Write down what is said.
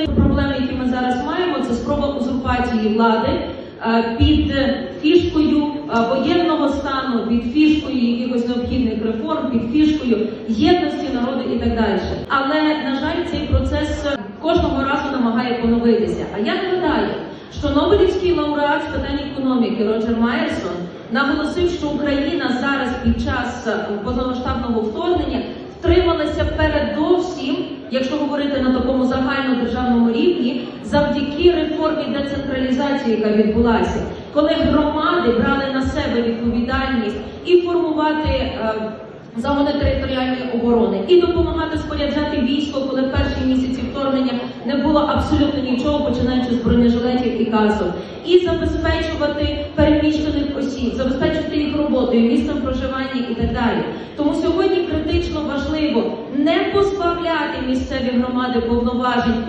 основних проблем, які ми зараз маємо, це спроба узурпації влади е, під фішкою е, воєнного стану, під фішкою якихось необхідних реформ, під фішкою єдності народу і так далі. Але на жаль, цей процес е, кожного разу намагає поновитися. А я нагадаю, що Нобелівський лауреат з питань економіки Роджер Майерсон наголосив, що Україна зараз під час е, повномасштабного вторгнення втрималася передовсім, якщо говорити на такому рівні, завдяки реформі децентралізації, яка відбулася, коли громади брали на себе відповідальність і формувати. е, Загони територіальної оборони і допомагати споряджати військо, коли в перші місяці вторгнення не було абсолютно нічого, починаючи з бронежилетів і касок, і забезпечувати переміщених осіб, забезпечувати їх роботою, місцем проживання і так далі. Тому сьогодні критично важливо не позбавляти місцеві громади повноважень.